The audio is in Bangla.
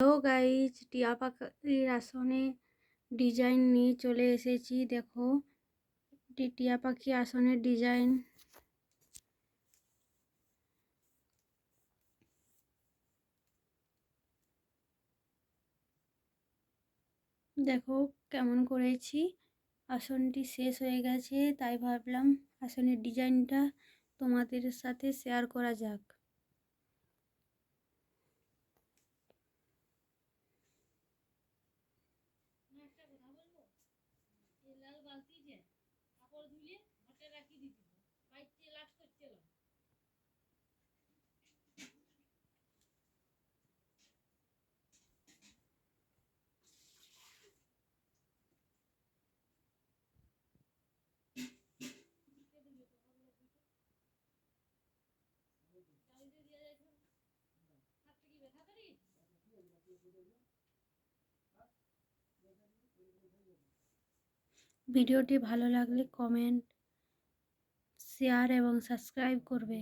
হ্যালো গাইজ টিয়া পাখির আসনে ডিজাইন নিয়ে চলে এসেছি, দেখো। টিয়া পাখি আসনের ডিজাইন দেখো, কেমন করেছি। আসনটি শেষ হয়ে গেছে, তাই ভাবলাম আসনের ডিজাইনটা তোমাদের সাথে শেয়ার করা যাক। লাল বালতি যে কাপড় ধুলে ঘটে রাখি দিতে বাইতে লাট করছিল ভিডিওটি ভালো লাগলে কমেন্ট শেয়ার এবং সাবস্ক্রাইব করবে।